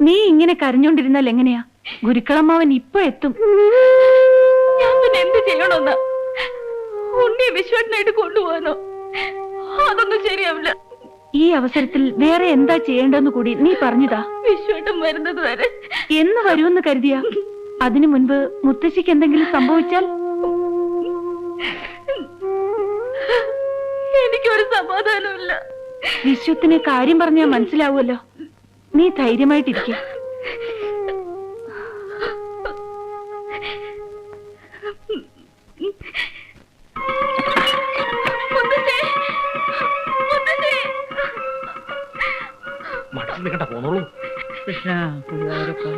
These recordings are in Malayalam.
നീ ഇങ്ങനെ കരഞ്ഞോണ്ടിരുന്നാൽ എങ്ങനെയാ? ഗുരുക്കളമ്മാവൻ ഇപ്പൊ എത്തും. ഞാൻ പിന്നെ എന്ത് ചെയ്യണമെന്നാ? ഉണ്ണിയെ വിശ്വട്ടനായിട്ട് കൊണ്ടുപോകാനോ? അതൊന്നും ശരിയാവില്ല. ഈ അവസരത്തിൽ വേറെ എന്താ ചെയ്യേണ്ടെന്ന് കൂടി നീ പറഞ്ഞതാ. വിശ്വട്ടം വരുന്നത് വരെ. എന്ന് വരുമെന്ന് കരുതിയ. അതിനു മുൻപ് മുത്തശ്ശിക്ക് എന്തെങ്കിലും സംഭവിച്ചാൽ? എനിക്കൊരു സമാധാനമില്ല വിശ്വത്തിന് കാര്യം പറഞ്ഞാൽ മനസ്സിലാവുമല്ലോ. നീ! മുത്തശ്ശി! മടക്കി നിൽക്കണ്ട പോന്നോളൂ മുത്തശ്ശി!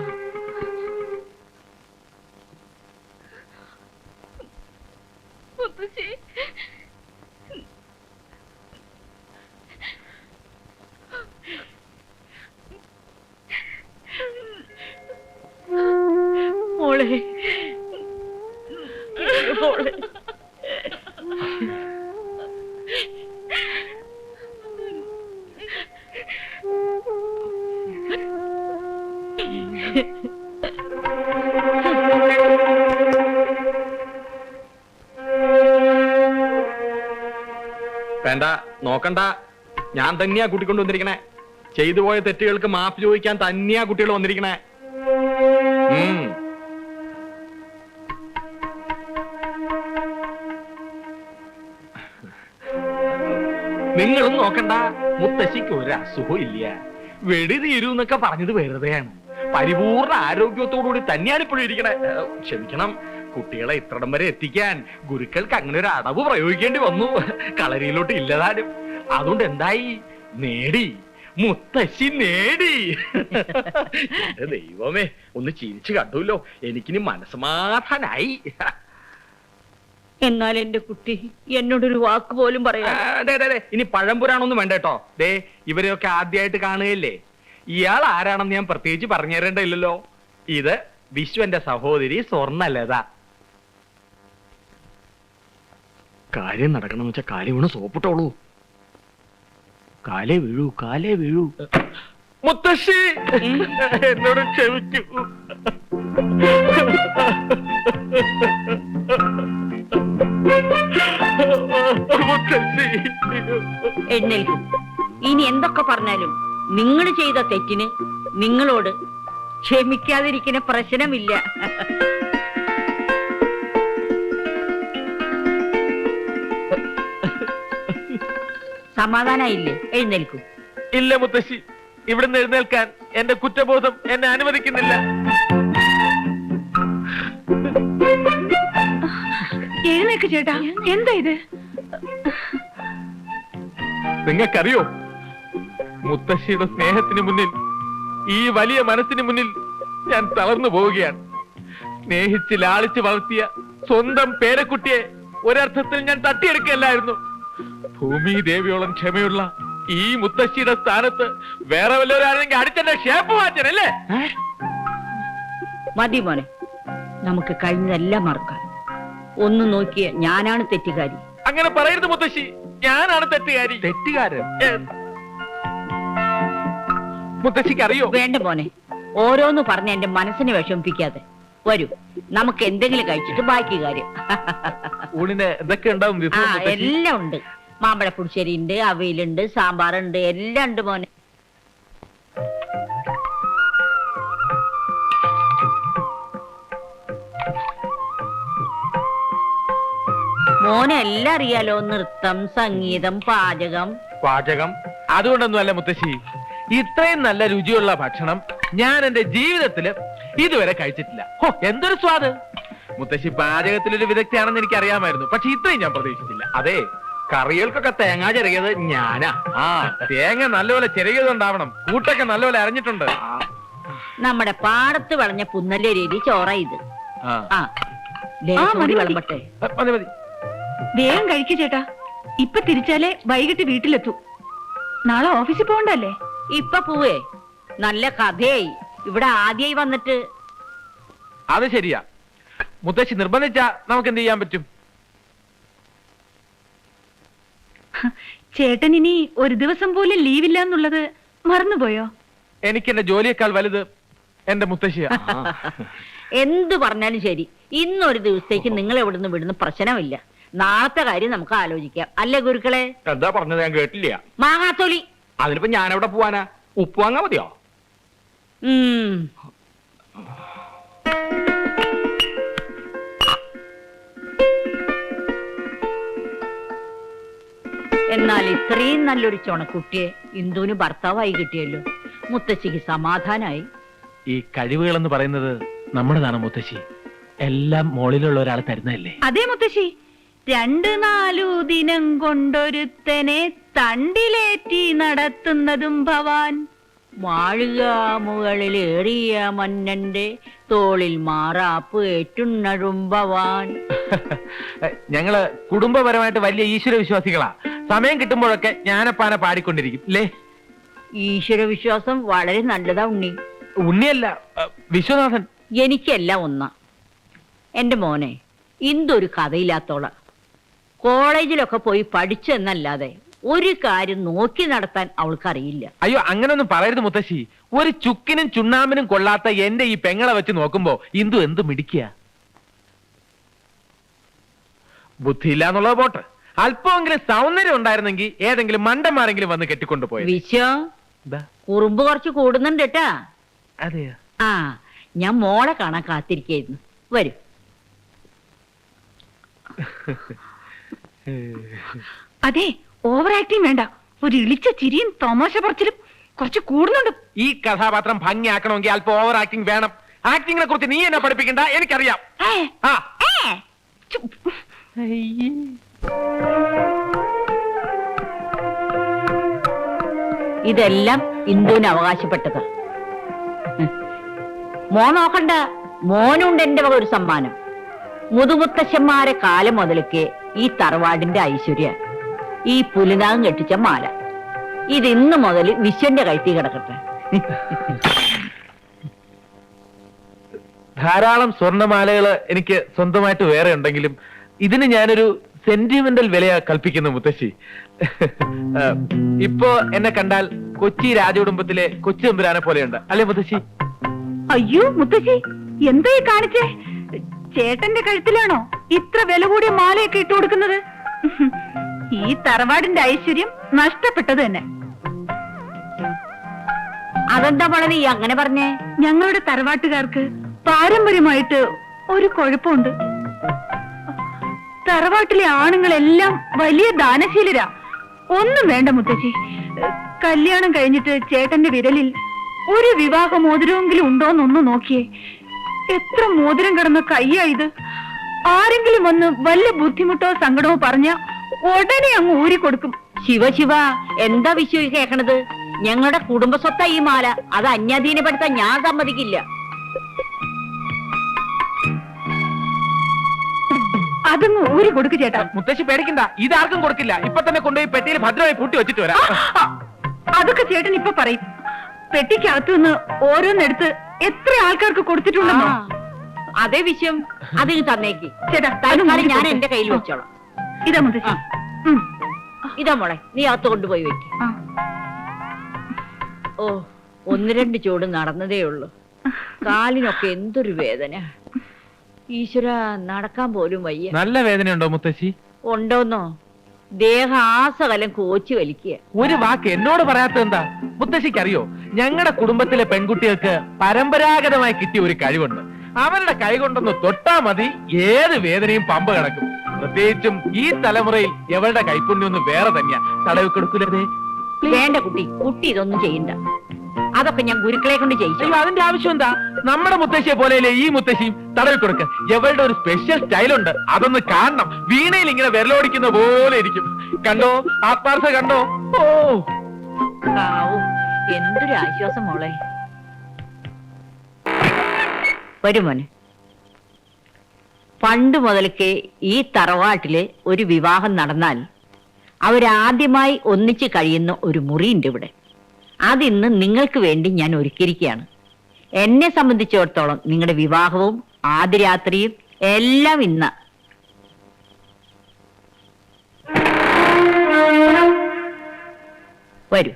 തന്നെയാ കൂട്ടിക്കൊണ്ട് വന്നിരിക്കണേ. ചെയ്തു പോയ തെറ്റുകൾക്ക് മാപ്പ് ചോദിക്കാൻ തന്നെയാ കുട്ടികൾ വന്നിരിക്കണേ. നിങ്ങളും നോക്കണ്ട. മുത്തശ്ശിക്ക് ഒരു അസുഖവും ഇല്ല. വെടി തീരൂ എന്നൊക്കെ പറഞ്ഞത് വെറുതെയാണ്. പരിപൂർണ ആരോഗ്യത്തോടുകൂടി തന്നെയാണ് ഇപ്പോഴും ഇരിക്കണേ. ക്ഷമിക്കണം. കുട്ടികളെ ഇത്രടം വരെ എത്തിക്കാൻ ഗുരുക്കൾക്ക് അങ്ങനെ ഒരു അടവ് പ്രയോഗിക്കേണ്ടി വന്നു. കളരിയിലോട്ട് ഇല്ലതാനും. അതുകൊണ്ട് എന്തായി? നേടി. മുത്തശ്ശി നേടി. എന്റെ ദൈവമേ ഒന്ന് ചിരിച്ചു കണ്ടുല്ലോ. എനിക്കിനി മനസ്സമാധാനായി. എന്നാൽ എന്റെ കുട്ടി എന്നോടൊരു വാക്ക് പോലും പറയാ ഇനി പഴംപുരാണൊന്നും വേണ്ട കേട്ടോ. ദേ ഇവരെയൊക്കെ ആദ്യമായിട്ട് കാണുകയല്ലേ? ഇയാൾ ആരാണെന്ന് ഞാൻ പ്രത്യേകിച്ച് പറഞ്ഞു തരേണ്ടയില്ലല്ലോ ഇത് വിശ്വന്റെ സഹോദരി സ്വർണലത കാര്യം നടക്കണമെന്ന് വെച്ചാൽ കാര്യം വീണ് സോപ്പിട്ടോളൂ. കാലേ വീഴൂ കാലേ വീഴൂ. മുത്തശ്ശി! എന്നോട് ക്ഷമിക്കൂ. മുത്തശ്ശി. എഴുന്നേൽക്കും ഇനി എന്തൊക്കെ പറഞ്ഞാലും നിങ്ങൾ ചെയ്ത തെറ്റിന് നിങ്ങളോട് ക്ഷമിക്കാതിരിക്കുന്ന പ്രശ്നമില്ല. സമാധാനായില്ലേ? എഴുന്നേൽക്കൂ. ഇല്ല മുത്തശ്ശി. ഇവിടുന്ന് എഴുന്നേൽക്കാൻ എന്റെ കുറ്റബോധം എന്നെ അനുവദിക്കുന്നില്ല. എഴുന്നേക്ക് ചേട്ടാ. എന്താ ഇത്? നിങ്ങൾക്കറിയോ? മുത്തശ്ശിയുടെ സ്നേഹത്തിന് മുന്നിൽ ഈ വലിയ മനസ്സിന് മുന്നിൽ ഞാൻ തളർന്നു പോവുകയാണ്. സ്നേഹിച്ച് ലാളിച്ച് വളർത്തിയ സ്വന്തം പേരക്കുട്ടിയെ ഒരർത്ഥത്തിൽ ഞാൻ തട്ടിയെടുക്കല്ലായിരുന്നു ഭൂമി ദേവിയോളം ക്ഷമയുള്ള ഈ മുത്തശ്ശിയുടെ സ്ഥാനത്ത് വേറെ വല്ലവരാണെങ്കിൽ അടിച്ചെന്റെ ഷേപ്പ് മാറ്റനല്ലേ മതി മോനെ. നമുക്ക് കഴിഞ്ഞതെല്ലാം മറക്കാം. ഒന്ന് നോക്കിയ ഞാനാണ് തെറ്റുകാരി. അങ്ങനെ പറയരുത് മുത്തശ്ശി. ഞാനാണ് തെറ്റുകാരി. തെറ്റുകാരൻ? മുത്തശ്ശിക്ക് അറിയോ? വേണ്ട മോനെ. ഓരോന്ന് പറഞ്ഞ് എന്റെ മനസ്സിനെ വിഷമിപ്പിക്കാതെ. വരൂ. നമുക്ക് എന്തെങ്കിലും കഴിച്ചിട്ട് ബാക്കി കാര്യം. ഊണിന് ഉണ്ടാവും എല്ലാം ഉണ്ട്. മാമ്പഴ പുളിശ്ശേരി ഉണ്ട് അവയിലുണ്ട് സാമ്പാറുണ്ട് എല്ലാം ഉണ്ട് മോനെ. മോനെ എല്ലാം അറിയാലോ? നൃത്തം സംഗീതം പാചകം. പാചകം? അതുകൊണ്ടൊന്നുമല്ല മുത്തശ്ശി. ഇത്രയും നല്ല രുചിയുള്ള ഭക്ഷണം ഞാൻ എന്റെ ജീവിതത്തിൽ ഇതുവരെ കഴിച്ചിട്ടില്ല. ഹോ എന്തൊരു സ്വാദ്. മുത്തശ്ശി പാചകത്തിലൊരു വിദഗ്ധയാണെന്ന് എനിക്ക് അറിയാമായിരുന്നു പക്ഷെ ഇത്രയും ഞാൻ പ്രതീക്ഷിച്ചില്ല. അതെ കറികൾക്കൊക്കെ തേങ്ങ ചെറിയത് ഞാനാ. ആ തേങ്ങ നല്ലപോലെ ചെറിയതുണ്ടാവണം കൂട്ടൊക്കെ നല്ലപോലെ അറിഞ്ഞിട്ടുണ്ട് നമ്മുടെ പാടത്ത് വളഞ്ഞ പുന്നല്ലേ രീതി ചോറ ഇത്. ആ. വിളമ്പട്ടെ. മതി. വേഗം കഴിക്കു ചേട്ടാ. ഇപ്പൊ തിരിച്ചാലേ വൈകിട്ട് വീട്ടിലെത്തൂ. നാളെ ഓഫീസിൽ പോകണ്ടല്ലേ? ഇപ്പൊ പോവേ. നല്ല കഥയായി. ഇവിടെ ആദ്യമായി വന്നിട്ട് അത് ശരിയാ. മുത്തശ്ശി നിർബന്ധിച്ചാ നമുക്ക് എന്ത് ചെയ്യാൻ പറ്റും? ചേട്ടൻ ഇനി ഒരു ദിവസം പോലും ലീവില്ല എന്നുള്ളത് മറന്നുപോയോ? എനിക്ക് എന്റെ ജോലിയേക്കാൾ വലുത് എന്റെ മുത്തശ്ശിയാ. എന്ത് പറഞ്ഞാലും ശരി. ഇന്നൊരു ദിവസത്തേക്ക് നിങ്ങൾ എവിടുന്ന് വിടുന്ന പ്രശ്നമില്ല. നാളത്തെ കാര്യം നമുക്ക് ആലോചിക്കാം. അല്ലേ ഗുരുക്കളെ? എന്താ പറഞ്ഞത്? ഞാൻ കേട്ടില്ല. മാങ്ങാത്തൊലി. അതിനിപ്പോ ഞാൻ എവിടെ പോവാനാ? ഉപ്പ് വാങ്ങാ മതിയോ. എന്നാൽ ഇത്രയും നല്ലൊരു ചുണക്കുട്ടിയെ ഇന്ദുവിന് ഭർത്താവായി കിട്ടിയല്ലോ. മുത്തശ്ശിക്ക് സമാധാനായി. ഈ കഴിവുകൾ എന്ന് പറയുന്നത് നമ്മുടെതാണ് മുത്തശ്ശി. എല്ലാം മോളിലുള്ള ഒരാൾ തരുന്നതല്ലേ? അതെ മുത്തശ്ശി. രണ്ട് നാലു ദിനം കൊണ്ടൊരുത്തനെ തണ്ടിലേറ്റി നടത്തുന്നതും ഭവാൻ. മാളിക മുകളിൽ ഏറിയ മന്നന്റെ തോളിൽ മാറാപ്പ് ഏറ്റുണ്ണഴുമ്പവാൻ. ഞങ്ങൾ കുടുംബപരമായിട്ട് വലിയ ഈശ്വര വിശ്വാസികളാ സമയം കിട്ടുമ്പോഴൊക്കെ ജ്ഞാനപ്പാന പാടിക്കൊണ്ടിരിക്കും അല്ലേ ഈശ്വര വിശ്വാസം വളരെ നല്ലതാ ഉണ്ണി. ഉണ്ണിയല്ല അഹ് വിശ്വനാഥൻ. എനിക്കല്ല ഒന്ന എന്റെ മോനെ ഇന്തൊരു കഥയില്ലാത്തോള. കോളേജിലൊക്കെ പോയി പഠിച്ചെന്നല്ലാതെ ഒരു കാര്യം നോക്കി നടത്താൻ അവൾക്കറിയില്ല. അയ്യോ അങ്ങനൊന്നും പറയരുത് മുത്തശ്ശി. ഒരു ചുക്കിനും ചുണ്ണാമ്പിനും കൊള്ളാത്ത എന്റെ ഈ പെങ്ങളെ വെച്ച് നോക്കുമ്പോ ഇന്ദു എന്ത് മിടിക്കുക ബുദ്ധിയില്ല എന്നുള്ളത് പോട്ടെ. അല്പമെങ്കിലും സൗന്ദര്യം ഉണ്ടായിരുന്നെങ്കിൽ ഏതെങ്കിലും മണ്ടന്മാരെങ്കിലും വന്ന് കെട്ടിക്കൊണ്ടുപോയത്. വിശ്വ കുറുമ്പ് കുറച്ച് കൂടുന്നുണ്ട് കേട്ടാ അതെയോ? ആ ഞാൻ മോളെ കാണാൻ കാത്തിരിക്കായിരുന്നു. വരും. അതെ ഓവർ ആക്ടിങ് വേണ്ട. ഒരു ഇളിച്ച ചിരിയും തമാശ പറച്ചിലും കുറച്ച് കൂടുന്നുണ്ട്. ഈ കഥാപാത്രം ഭംഗിയാക്കണമെങ്കിൽ അല്പം ഓവർ ആക്ടിങ് വേണം. ആക്ടിങ്ങിനെ കുറിച്ച് നീ എന്നെ പഠിപ്പിക്കണ്ട എനിക്കറിയാം. ആ. ഇതെല്ലാം ഇന്ദുവിന് അവകാശപ്പെട്ടത്. മോ നോക്കണ്ട മോനുണ്ട് എന്റെ വക ഒരു സമ്മാനം. മുതുമുത്തശ്ശന്മാരെ കാലം മുതലൊക്കെ ഈ തറവാടിന്റെ ഐശ്വര്യ. ഈ പുലിനാഗം കെട്ടിച്ച മാല. ഇത് ഇന്ന് മുതൽ വിശ്വന്റെ കഴുത്തി കിടക്കട്ടെ. ധാരാളം സ്വർണമാലകൾ എനിക്ക് സ്വന്തമായിട്ട് വേറെ ഉണ്ടെങ്കിലും ഇതിന് ഞാനൊരു സെന്റിമെന്റൽ വിലയാ കൽപ്പിക്കുന്നു മുത്തശ്ശി. ഇപ്പോ എന്നെ കണ്ടാൽ കൊച്ചി രാജകുടുംബത്തിലെ കൊച്ചി തമ്പുരാനെ പോലെയുണ്ട്. അല്ലേ മുത്തശ്ശി? അയ്യോ മുത്തശ്ശി എന്താ ഈ കാണിച്ചേ? ചേട്ടന്റെ കഴുത്തിലാണോ ഇത്ര വില കൂടിയ മാലയൊക്കെ ഇട്ടു കൊടുക്കുന്നത് ഈ തറവാടിന്റെ ഐശ്വര്യം നഷ്ടപ്പെട്ടത് തന്നെ. അതെന്താ മോളെ നീ അങ്ങനെ പറഞ്ഞേ? ഞങ്ങളുടെ തറവാട്ടുകാർക്ക് പാരമ്പര്യമായിട്ട് ഒരു കുഴപ്പമുണ്ട്. തറവാട്ടിലെ ആണുങ്ങളെല്ലാം വലിയ ദാനശീലരാ. ഒന്നും വേണ്ട മുത്തശ്ശി. കല്യാണം കഴിഞ്ഞിട്ട് ചേട്ടന്റെ വിരലിൽ ഒരു വിവാഹ മോതിരമെങ്കിലും ഉണ്ടോന്നൊന്ന് നോക്കിയേ. എത്ര മോതിരം കിടന്ന കയ്യാ ഇത്. ആരെങ്കിലും ഒന്ന് വല്ല ബുദ്ധിമുട്ടോ സങ്കടമോ പറഞ്ഞ ഉടനെ അങ്ങ് ഊരി കൊടുക്കും. ശിവ ശിവ എന്താ വിശ്വ കേക്കണത്? ഞങ്ങളുടെ കുടുംബ സ്വത്ത ഈ മാല. അത് അന്യാധീനപ്പെടുത്താൻ ഞാൻ സമ്മതിക്കില്ല. അതങ്ങ് ഊരി കൊടുക്കു ചേട്ടാ. മുത്തശ്ശി പേടിക്കണ്ട. ഇതാർക്കും കൊടുക്കില്ല. ഇപ്പൊ തന്നെ കൊണ്ടുപോയി പെട്ടിയിൽ ഭദ്രമായി പൂട്ടി വെച്ചിട്ട് വരാം. അതൊക്കെ ചേട്ടൻ ഇപ്പൊ പറയും. പെട്ടിക്കകത്തു നിന്ന് ഓരോന്നെടുത്ത് എത്ര ആൾക്കാർക്ക് കൊടുത്തിട്ടുണ്ടെന്നോ? അതേ വിഷയം അതിന് തന്നേക്ക്. ചേട്ടാ തൽക്കാലം ഞാൻ എന്റെ കയ്യിൽ വെച്ചോളാം. ഇതാ മുത്തശ്ശി. ഉം. ഇതാ മോളെ നീ അകത്ത് കൊണ്ടുപോയി വെക്ക്. ആ. ഓ ഒന്ന് രണ്ട് ചൂട് നടന്നതേ ഉള്ളൂ. കാലിനൊക്കെ എന്തൊരു വേദന. ഈശ്വര നടക്കാൻ പോലും വയ്യ. നല്ല വേദനയുണ്ടോ മുത്തശ്ശി? ഉണ്ടോന്നോ? ദേഹം ആസകലം കോച്ചു വലിക്കുക. ഒരു വാക്ക് എന്നോട് പറയാത്ത എന്താ? മുത്തശ്ശിക്ക് അറിയോ ഞങ്ങളുടെ കുടുംബത്തിലെ പെൺകുട്ടികൾക്ക് പരമ്പരാഗതമായി കിട്ടിയ ഒരു കഴിവുണ്ട്. അവരുടെ കൈ കൊണ്ടൊന്ന് തൊട്ടാ മതി ഏത് വേദനയും പമ്പ് കിടക്കും. പ്രത്യേകിച്ചും ഈ തലമുറയിൽ എവളുടെ കൈപ്പുണ്യം ഒന്ന് വേറെ തന്നെയാ. തടവ് കൊടുക്കൂലേ? വേണ്ട കുട്ടി. കുട്ടി ഇതൊന്നും ചെയ്യണ്ട. അതൊക്കെ ഞാൻ ഗുരുക്കളെ കൊണ്ട് ചെയ്യിച്ചു അയ്യോ അതിന്റെ ആവശ്യം എന്താ? നമ്മുടെ മുത്തശ്ശിയെ പോലെയല്ലേ ഈ മുത്തശ്ശിയും തടവി കൊടുക്ക. എവളുടെ ഒരു സ്പെഷ്യൽ സ്റ്റൈലുണ്ട് അതൊന്ന് കാണണം. വീണയിൽ ഇങ്ങനെ വിരലോടിക്കുന്ന പോലെ ഇരിക്കും. കണ്ടോ? ആത്മാർത്ഥ കണ്ടോ? ഓ. എന്തൊരു ആശ്വാസം മോളെ. വരും മോനെ. പണ്ട് മുതൽക്കേ ഈ തറവാട്ടിൽ ഒരു വിവാഹം നടന്നാൽ അവരാദ്യമായി ഒന്നിച്ച് കഴിയുന്ന ഒരു മുറിയുണ്ട് ഇവിടെ. അതിന്ന് നിങ്ങൾക്ക് വേണ്ടി ഞാൻ ഒരുക്കിയിരിക്കുകയാണ്. എന്നെ സംബന്ധിച്ചിടത്തോളം നിങ്ങളുടെ വിവാഹവും ആദ്യരാത്രിയും എല്ലാം ഇന്ന്. വരൂ.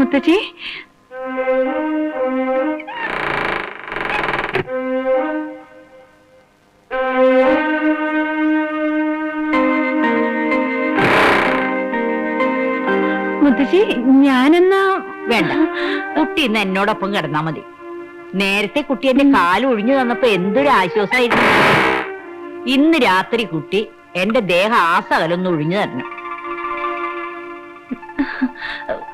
മുത്തശ്ശി മുത്തശ്ശി ഞാനെന്നാ വേണ്ട. കുട്ടി ഇന്ന് എന്നോടൊപ്പം കിടന്നാ മതി. നേരത്തെ കുട്ടി എന്റെ കാൽ ഒഴിഞ്ഞു തന്നപ്പോ എന്തൊരു ആശ്വാസമായിരുന്നു ഇന്ന് രാത്രി കുട്ടി എന്റെ ദേഹ ആസകലൊന്ന് ഒഴിഞ്ഞു തരണം.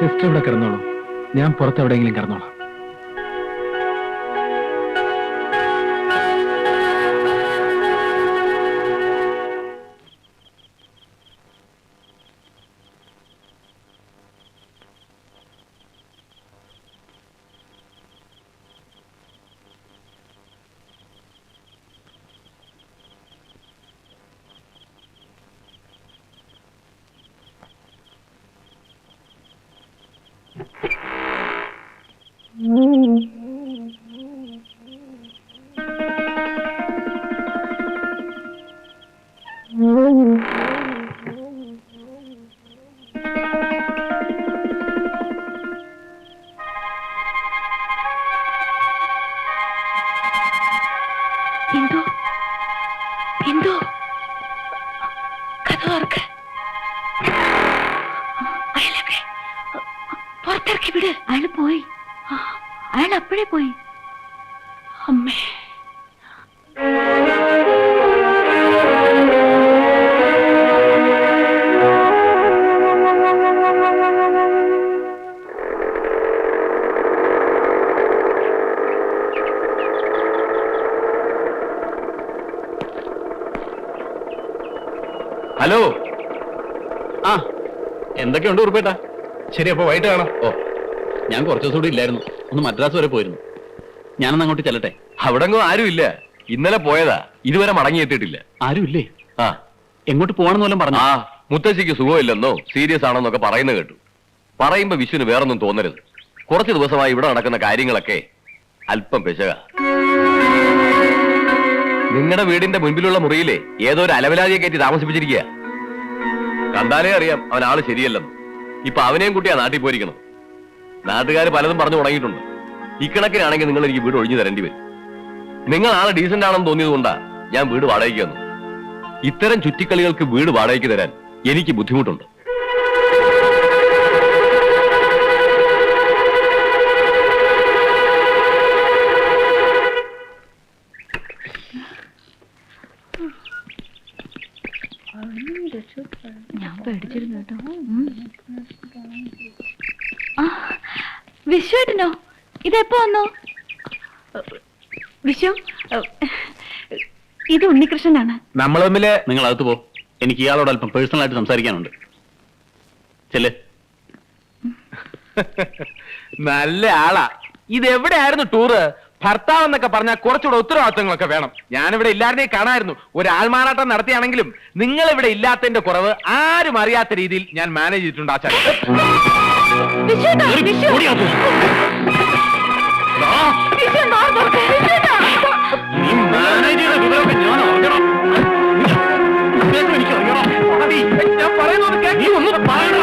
സിസ്റ്റർ ഇവിടെ കിടന്നോളൂ. ഞാൻ പുറത്ത് എവിടെയെങ്കിലും കിടന്നോളാം. ഹലോ. ആ എന്തൊക്കെയുണ്ട് ഉറുപ്പേട്ടാ? ശരി അപ്പൊ വൈകിട്ട് കാണാം. ഓ ഞാൻ കുറച്ചു ദിവസം കൂടി ഇല്ലായിരുന്നു. ഒന്ന് മദ്രാസ് വരെ പോയിരുന്നു. ഞാനൊന്ന് അങ്ങോട്ട് ചെല്ലട്ടെ? അവിടെ ആരും ആരുമില്ല ഇന്നലെ പോയതാ. ഇതുവരെ മടങ്ങി എത്തിയിട്ടില്ല. ആരും ഇല്ലേ? ആ. എങ്ങോട്ട് പോകണമെന്ന് വല്ലതും പറഞ്ഞു? ആ മുത്തശ്ശിക്ക് സുഖമില്ലെന്നോ സീരിയസ് ആണെന്നൊക്കെ പറയുന്ന കേട്ടു. പറയുമ്പോ വിഷുവിന് വേറൊന്നും തോന്നരുത്. കുറച്ച് ദിവസമായി ഇവിടെ നടക്കുന്ന കാര്യങ്ങളൊക്കെ അല്പം പെശക. നിങ്ങളുടെ വീടിന്റെ മുൻപിലുള്ള മുറിയിലെ ഏതോ ഒരു അലവലാതിയെ കയറ്റി താമസിപ്പിച്ചിരിക്കുക. കണ്ടാലേ അറിയാം അവൻ ആൾ ശരിയല്ലെന്ന്. ഇപ്പൊ അവനെയും കുട്ടിയാ നാട്ടിൽ പോയിരിക്കണം. നാട്ടുകാർ പലതും പറഞ്ഞു തുടങ്ങിയിട്ടുണ്ട്. ഇക്കണക്കിനാണെങ്കിൽ നിങ്ങൾ എനിക്ക് വീട് ഒഴിഞ്ഞു തരേണ്ടി വരും. നിങ്ങൾ ആൾ ഡീസന്റ് ആണെന്ന് തോന്നിയത് കൊണ്ടാ ഞാൻ വീട് വാടകയ്ക്ക് വന്നു ഇത്തരം ചുറ്റിക്കളികൾക്ക് വീട് വാടകയ്ക്ക് തരാൻ എനിക്ക് ബുദ്ധിമുട്ടുണ്ട്. വിശ്വേട്ടനോ ഇതെപ്പോ വന്നു? വിഷു ഇത് ഉണ്ണികൃഷ്ണനാണ്. നമ്മൾ തമ്മിൽ നിങ്ങൾ അകത്ത് പോ. എനിക്ക് ഇയാളോട് അല്പം പേഴ്സണൽ ആയിട്ട് സംസാരിക്കാനുണ്ട്. ചെല്ലേ. നല്ല ആളാ. ഇത് എവിടെയായിരുന്നു ടൂറ് ഭർത്താവ് എന്നൊക്കെ പറഞ്ഞാൽ കുറച്ചുകൂടെ ഉത്തരവാദിത്തങ്ങളൊക്കെ വേണം. ഞാനിവിടെ ഇല്ലാതെ കാണായിരുന്നു. ഒരു ആൾമാറാട്ടം നടത്തിയാണെങ്കിലും നിങ്ങൾ ഇവിടെ ഇല്ലാത്തതിന്റെ കുറവ് ആരും അറിയാത്ത രീതിയിൽ ഞാൻ മാനേജ് ചെയ്തിട്ടുണ്ട് ആചാര്യ. ഞാൻ പറയുന്നത് കേക്ക്. ഒന്നും പറയണ.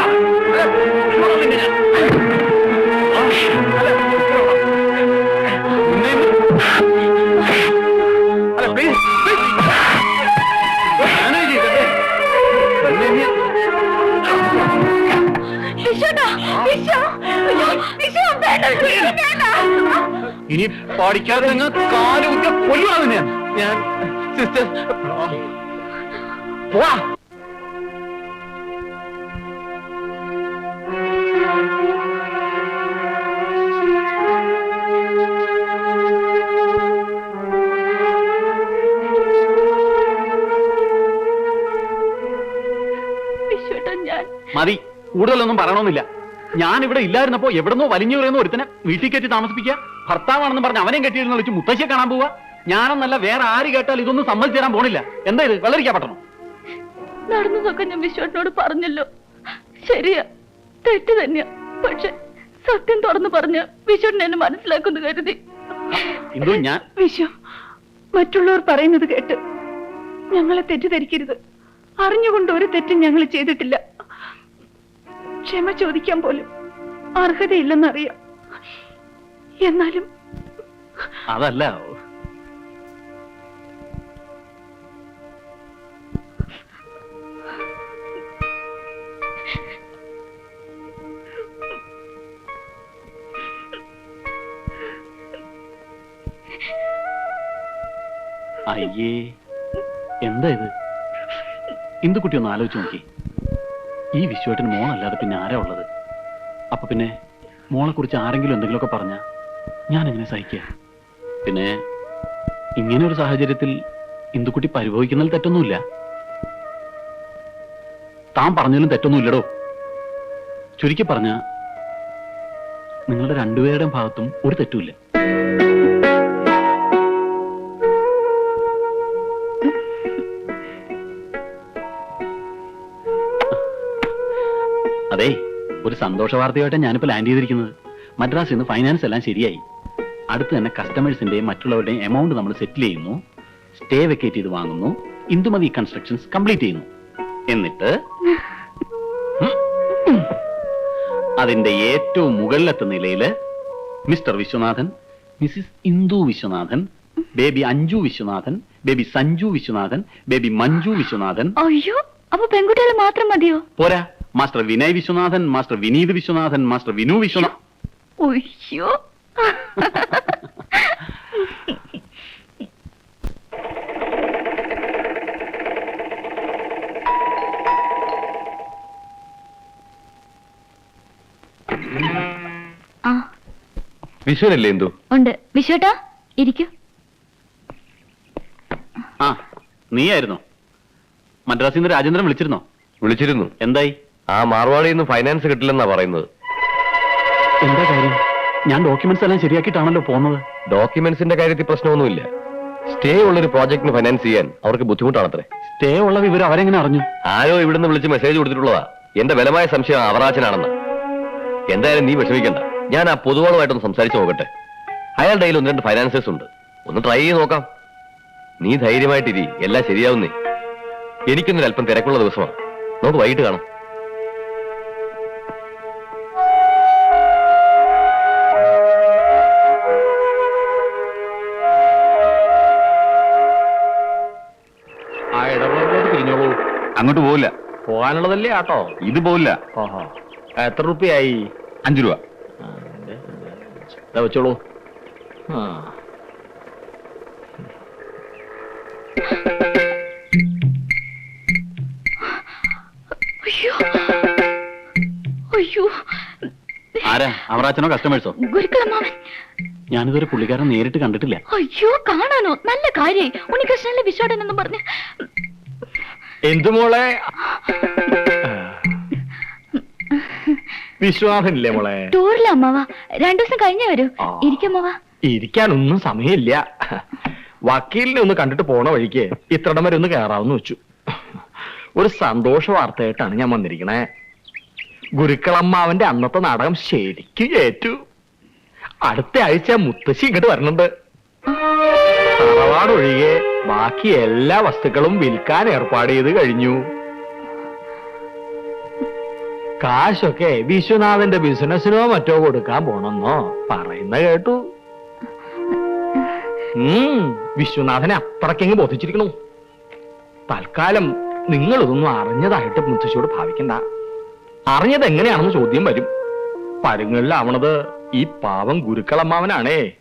ഇനി പഠിക്കാതെ നിങ്ങൾ കാലുകുത്തി ഞാൻ ഞാൻ സിസ്റ്റർ പോവാ കൂടുതലൊന്നും പറയണമെന്നില്ല. ഞാൻ ഇവിടെ ഇല്ലായിരുന്നപ്പോ എവിടുന്നോ വലിഞ്ഞു കയറുന്ന ഒരുത്തനെ വീട്ടിൽ കയറ്റി താമസിപ്പിക്കുക. ഭർത്താവാണെന്ന് പറഞ്ഞ് അവനെയും കെട്ടിയിരുന്ന വിളിച്ച് മുത്തശ്ശിയെ കാണാൻ പോവുക. ഞാനെന്നല്ല വേറെ ആര് കേട്ടാൽ ഇതൊന്നും സമ്മതിച്ചു തരാൻ പോണില്ല. എന്താ ഇത്? വെള്ളരിക്കാ പറ്റണം നടന്നതൊക്കെ ഞാൻ വിശ്വനോട് പറഞ്ഞല്ലോ. ശരിയാ. തെറ്റ് തന്നെയാ. പക്ഷെ സത്യം തുറന്നു പറഞ്ഞ വിശ്വൻ എന്നെ മനസ്സിലാക്കുന്നു കരുതി. എന്തോ ഞാൻ വിശ്വ മറ്റുള്ളവർ പറയുന്നത് കേട്ട് ഞങ്ങളെ തെറ്റിദ്ധരിക്കരുത്. അറിഞ്ഞുകൊണ്ട് ഒരു തെറ്റും ഞങ്ങൾ ചെയ്തിട്ടില്ല. ക്ഷമ ചോദിക്കാൻ പോലും അർഹതയില്ലെന്നറിയാം. എന്നാലും അതല്ല. അയ്യേ എന്താ ഇത്? ഇന്ദുക്കുട്ടി ഒന്ന് ആലോചിച്ച് നോക്കി. ഈ വിശ്വട്ടിന് മോളല്ലാതെ പിന്നെ ആരാ ഉള്ളത്? അപ്പൊ പിന്നെ മോളെ കുറിച്ച് ആരെങ്കിലും എന്തെങ്കിലുമൊക്കെ പറഞ്ഞ ഞാൻ എങ്ങനെ സഹിക്കുക? പിന്നെ ഇങ്ങനെ ഒരു സാഹചര്യത്തിൽ ഇന്ദുക്കുട്ടി പരിഭവിക്കുന്നതിൽ തെറ്റൊന്നുമില്ല. താൻ പറഞ്ഞതിലും തെറ്റൊന്നുമില്ലടോ. ചുരുക്കി പറഞ്ഞ നിങ്ങളുടെ രണ്ടുപേരുടെയും ഭാഗത്തും ഒരു തെറ്റുമില്ല. സന്തോഷ വാർത്തയായിട്ടാണ് ഞാനിപ്പോ ലാൻഡ് ചെയ്തിരിക്കുന്നത്. മദ്രാസിൽ നിന്ന് ഫൈനാൻസ് എല്ലാം ശരിയായി. അടുത്ത് തന്നെ കസ്റ്റമേഴ്സിന്റെയും മറ്റുള്ളവരുടെയും എമൗണ്ട് നമ്മൾ സെറ്റിൽ ചെയ്യുന്നു. സ്റ്റേ വെക്കേറ്റ് ചെയ്ത് വാങ്ങുന്നു. ഇന്ദുമതി കൺസ്ട്രക്ഷൻസ് കംപ്ലീറ്റ് ചെയ്യുന്നു. എന്നിട്ട് അതിന്റെ ഏറ്റവും മുകളിലത്തെ നിലയിൽ mister Vishwanathan Mrs Indu Vishwanathan baby Anju Vishwanathan baby Sanju Vishwanathan baby Manju Vishwanathan. അയ്യോ അപ്പൊ പെൺകുട്ടികൾ മാത്രം മതിയോ? പോരാ. Master Vinay Vishwanathan master Vineeth Vishwanathan master Vinu Vishwanath വിശ്വനല്ലേ ആ. എന്തു? ഉണ്ട്. വിശ്വട്ടാ ഇരിക്കൂ. ആ നീയായിരുന്നോ. മദ്രാസിൽ നിന്ന് രാജേന്ദ്രൻ വിളിച്ചിരുന്നോ? വിളിച്ചിരുന്നു. എന്തായി? ആ മാർവാടിയിൽ നിന്ന് ഫൈനാൻസ് കിട്ടില്ലെന്നാ പറയുന്നത്. എന്താ കാര്യം? ഞാൻ ഡോക്യുമെന്റ്സ് എല്ലാം ശരിയാക്കിയിട്ടാണല്ലോ പോകുന്നത് ഡോക്യുമെന്റ്സിന്റെ കാര്യത്തിൽ പ്രശ്നമൊന്നുമില്ല. സ്റ്റേ ഉള്ളൊരു പ്രോജക്റ്റിന് ഫൈനാൻസ് ചെയ്യാൻ അവർക്ക് ബുദ്ധിമുട്ടാണത്രേ. സ്റ്റേ ഉള്ള വിവരം അവരെങ്ങനെ അറിഞ്ഞു? ആരോ ഇവിടുന്ന് വിളിച്ച് മെസ്സേജ് കൊടുത്തിട്ടുള്ളതാ. എന്റെ ബലമായ സംശയം അവറാച്ചനാണെന്ന്. എന്തായാലും നീ വിഷമിക്കണ്ട. ഞാൻ ആ പൊതുവാളുമായിട്ടൊന്ന് സംസാരിച്ചു നോക്കട്ടെ. അയാളുടെ കയ്യിൽ ഒന്ന് രണ്ട് ഫൈനാൻസേഴ്സ് ഉണ്ട്. ഒന്ന് ട്രൈ ചെയ്ത് നോക്കാം. നീ ധൈര്യമായിട്ടിരി. എല്ലാം ശരിയാവുന്നേ. എനിക്കൊന്നും അല്പം തിരക്കുള്ള ദിവസമാണ്. നമുക്ക് വൈകിട്ട് കാണാം. അങ്ങോട്ട് പോവില്ല. പോകാനുള്ളതല്ലേ ആട്ടോ? ഇത് പോവില്ല. ഓഹോ എത്ര റുപ്യായി? അഞ്ചു രൂപ. വെച്ചോളൂ. ആ. ആരാ? അവറാച്ചനോ കസ്റ്റമേഴ്സോ? ഗുരുക്കളമ്മാവൻ ഞാനിതൊരു പുള്ളിക്കാരൻ നേരിട്ട് കണ്ടിട്ടില്ല. അയ്യോ കാണാനോ? നല്ല കാര്യായി. ഉണ്ണികൃഷ്ണനിലെ വിശ്വാടൻ എന്ന് പറഞ്ഞ് എന്തു മോളെ? വിശ്വാസമില്ലേ മോളെ? ടൂറില്ല അമ്മാവാ. രണ്ടു ദിവസം കഴിഞ്ഞേ വരൂ. ആ. ഇരിക്കമ്മാവ ഇരിക്കാനൊന്നും സമയമില്ല. വക്കീലിനെ ഒന്ന് കണ്ടിട്ട് പോണ വഴിക്ക് ഇത്രടം വരെ ഒന്ന് കയറാവുന്ന വെച്ചു. ഒരു സന്തോഷ വാർത്തയായിട്ടാണ് ഞാൻ വന്നിരിക്കണേ. ഗുരുക്കളമ്മാവന്റെ അന്നത്തെ നാടകം ശരിക്കും ഏറ്റു. അടുത്ത ആഴ്ച മുത്തശ്ശി ഇങ്ങോട്ട് വരണുണ്ട്. തറവാട് ഒഴികെ ബാക്കി എല്ലാ വസ്തുക്കളും വിൽക്കാൻ ഏർപ്പാട് ചെയ്ത് കഴിഞ്ഞു. കാശൊക്കെ വിശ്വനാഥന്റെ ബിസിനസ്സിനോ മറ്റോ കൊടുക്കാൻ പോണെന്നോ പറയുന്ന കേട്ടു. വിശ്വനാഥനെ അത്രയ്ക്കങ്ങ് ബോധിച്ചിരിക്കണു. തൽക്കാലം നിങ്ങൾ ഇതൊന്നും അറിഞ്ഞതായിട്ട് മുത്തശ്ശിയോട് ഭാവിക്കണ്ട. അറിഞ്ഞത് എങ്ങനെയാണെന്ന് ചോദ്യം വരും. പരുങ്ങളിലാവണത് ഈ പാവം ഗുരുക്കളമ്മാവനാണേ.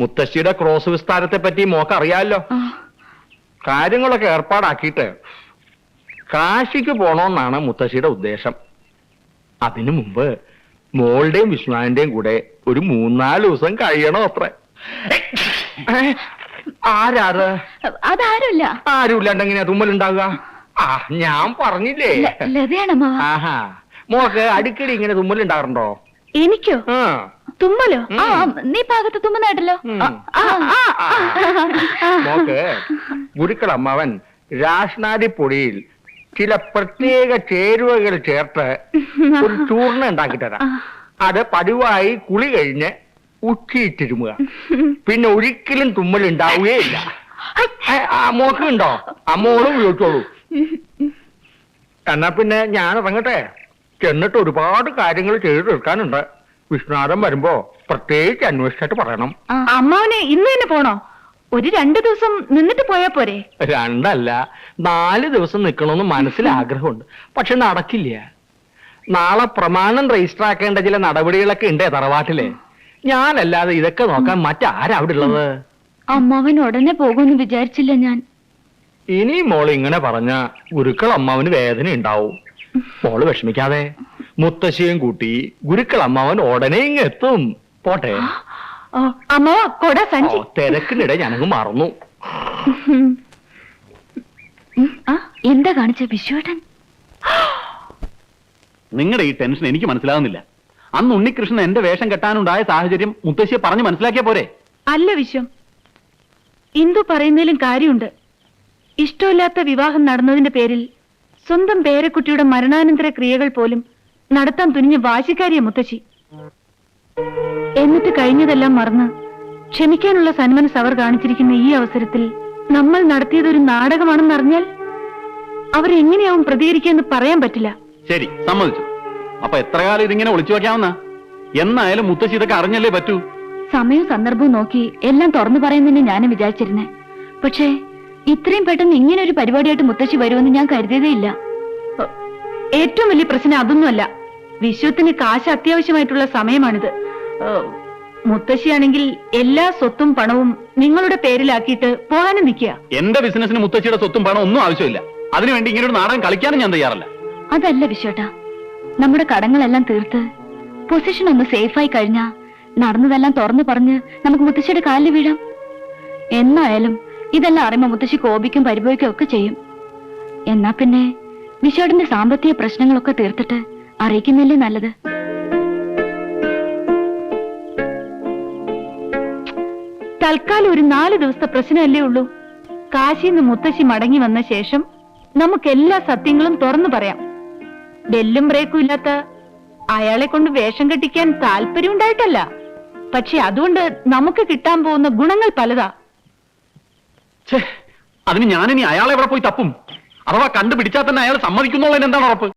മുത്തശ്ശിയുടെ ക്രോസ് വിസ്താരത്തെ പറ്റി മോക്ക് അറിയാമല്ലോ കാര്യങ്ങളൊക്കെ ഏർപ്പാടാക്കിയിട്ട് കാശിക്ക് പോണോന്നാണ് മുത്തശ്ശിയുടെ ഉദ്ദേശം. അതിനു മുമ്പ് മോളുടെയും വിഷ്ണുവിന്റെയും കൂടെ ഒരു മൂന്നാൽ ദിവസം കഴിയണോ അത്ര. ആരാറ് അതാരുമില്ല. ആരുമില്ലാണ്ട് എങ്ങനെയാ തുമ്മലുണ്ടാവുക? ആ ഞാൻ പറഞ്ഞില്ലേ? ആഹാ. മോക്ക് അടിക്കടി ഇങ്ങനെ തുമ്മലുണ്ടാകാറുണ്ടോ? എനിക്കോ? ആ. തുമ്മലോ. ആ നീ ഭാഗത്ത് തുമ്മുന്നായിട്ടല്ലോ. ആ, ആ, ആ. നോക്ക് ഗുരുക്കൾ അമ്മാവൻ ചില പ്രത്യേക ചേരുവകൾ ചേർത്ത് ഒരു ചൂർണ ഉണ്ടാക്കി തരാം. അത് പതിവായി കുളി കഴിഞ്ഞ് ഉച്ചയിട്ടിരുമുക. പിന്നെ ഒരിക്കലും തുമ്മൽ ഉണ്ടാവുകയില്ല മോക്കുണ്ടോ അമ്മോളും ഉപയോഗിച്ചോളൂ എന്നാ പിന്നെ ഞാൻ ഇറങ്ങട്ടെ? ചെന്നിട്ട് ഒരുപാട് കാര്യങ്ങൾ ചെയ്തു തീർക്കാനുണ്ട് വിഷ്ണുനാഥൻ വരുമ്പോ പ്രത്യേകിച്ച് അന്വേഷിച്ചിട്ട് പറയണം. അമ്മാവനെ ഇന്ന് തന്നെ പോണോ? ഒരു രണ്ടു ദിവസം നിന്നിട്ട് പോയാ പോരെ? രണ്ടല്ല നാല് ദിവസം നിൽക്കണമെന്ന് മനസ്സിൽ ആഗ്രഹമുണ്ട്. പക്ഷെ നടക്കില്ല. നാളെ പ്രമാണം രജിസ്റ്റർ ആക്കേണ്ട ചില നടപടികളൊക്കെ ഉണ്ടേ തറവാട്ടിലെ. ഞാനല്ലാതെ ഇതൊക്കെ നോക്കാൻ മറ്റാരാ അവിടെ ഉള്ളത്? അമ്മാവൻ ഉടനെ പോകുമെന്ന് വിചാരിച്ചില്ല ഞാൻ. ഇനി മോൾ ഇങ്ങനെ പറഞ്ഞ ഗുരുക്കൾ അമ്മാവന് വേദന ഉണ്ടാവും മോൾ വിഷമിക്കാതെ. മുത്തശ്ശിയും കൂട്ടി ഗുരുക്കൾ അമ്മാവൻ ഉടനെ ഇങ്ങ് എത്തും. പോട്ടെ. അമ്മാവ കൊട സഞ്ചി തിരക്കിനിടെ ഞാനങ്ങ് മറന്നു. ആ, എന്താ കാണിച്ച വിശ്വേട്ടൻ? നിങ്ങളുടെ ഈ ടെൻഷൻ എനിക്ക് മനസ്സിലാവുന്നില്ല. അന്ന് ഉണ്ണികൃഷ്ണൻ എന്റെ വേഷം കെട്ടാനുണ്ടായ സാഹചര്യം മുത്തശ്ശിയെ പറഞ്ഞു മനസ്സിലാക്കിയ പോരെ? അല്ല വിശ്വം. ഇന്ദു പറയുന്നതിലും കാര്യമുണ്ട്. ഇഷ്ടമില്ലാത്ത വിവാഹം നടന്നതിന്റെ പേരിൽ സ്വന്തം പേരക്കുട്ടിയുടെ മരണാനന്തര ക്രിയകൾ പോലും നടത്താൻ തുനിഞ്ഞ വാശിക്കാരിയ മുത്തശ്ശി. എന്നിട്ട് കഴിഞ്ഞതെല്ലാം മറന്ന് ക്ഷമിക്കാനുള്ള സന്മനസ് അവർ കാണിച്ചിരിക്കുന്ന ഈ അവസരത്തിൽ നമ്മൾ നടത്തിയത് ഒരു നാടകമാണെന്നറിഞ്ഞാൽ അവരെങ്ങനെയാവും പ്രതികരിക്കുക പറയാൻ പറ്റില്ല. ശരി സമ്മതിച്ചു. അപ്പൊ എത്ര കാലം ഇതിങ്ങനെ ഒളിച്ചു വെക്കാവുന്ന എന്നായാലും മുത്തശ്ശി ഇതൊക്കെ അറിഞ്ഞല്ലേ പറ്റൂ? സമയവും സന്ദർഭവും നോക്കി എല്ലാം തുറന്നു പറയുന്നതിന് ഞാനും വിചാരിച്ചിരുന്നേ. പക്ഷേ ഇത്രയും പെട്ടെന്ന് ഇങ്ങനെ ഒരു പരിപാടിയായിട്ട് മുത്തശ്ശി വരുമെന്ന് ഞാൻ കരുതിയതേ ഇല്ല ഏറ്റവും വലിയ പ്രശ്നം അതൊന്നുമല്ല. വിശ്വത്തിന് കാശ് അത്യാവശ്യമായിട്ടുള്ള സമയമാണിത്. മുത്തശ്ശിയാണെങ്കിൽ എല്ലാ സ്വത്തും പണവും നിങ്ങളുടെ പേരിലാക്കിയിട്ട് പോകാനും നിൽക്കുക. എന്റെ ബിസിനസിന് മുത്തശ്ശിയുടെ സ്വത്തും പണം ഒന്നും ആവശ്യമില്ല. അതിനുവേണ്ടി ഇങ്ങനെ ഒരു നാടകം കളിക്കാനും ഞാൻ തയ്യാറല്ല. അതല്ല വിശ്വട്ടാ. നമ്മുടെ കടങ്ങളെല്ലാം തീർത്ത് പൊസിഷൻ ഒന്ന് സേഫായി കഴിഞ്ഞാ നടന്നതെല്ലാം തുറന്നു പറഞ്ഞ് നമുക്ക് മുത്തശ്ശിയുടെ കാലിൽ വീഴാം. എന്നായാലും ഇതെല്ലാം അറിയുമ്പോ മുത്തശ്ശി കോപിക്കും പരിഭവിക്കും ഒക്കെ ചെയ്യും. എന്നാ പിന്നെ വിശ്വടിന്റെ സാമ്പത്തിക പ്രശ്നങ്ങളൊക്കെ തീർത്തിട്ട് അറിയിക്കുന്നില്ലേ നല്ലത്? തൽക്കാലം ഒരു നാല് ദിവസത്തെ പ്രശ്നമല്ലേ ഉള്ളൂ. കാശിന്ന് മുത്തശ്ശി മടങ്ങി വന്ന ശേഷം നമുക്ക് എല്ലാ സത്യങ്ങളും തുറന്നു പറയാം. ബെല്ലും ബ്രേക്കും ഇല്ലാത്ത അയാളെ കൊണ്ട് വേഷം കെട്ടിക്കാൻ താല്പര്യം ഉണ്ടായിട്ടല്ല. പക്ഷെ അതുകൊണ്ട് നമുക്ക് കിട്ടാൻ പോകുന്ന ഗുണങ്ങൾ പലതാ. അതിന് ഞാനിനി അയാളെ എവിടെ പോയി തപ്പും? അഥവാ കണ്ടുപിടിച്ചാൽ തന്നെ അയാൾ സമ്മതിക്കുന്നുള്ളതിന് എന്താണ് ഉറപ്പ്?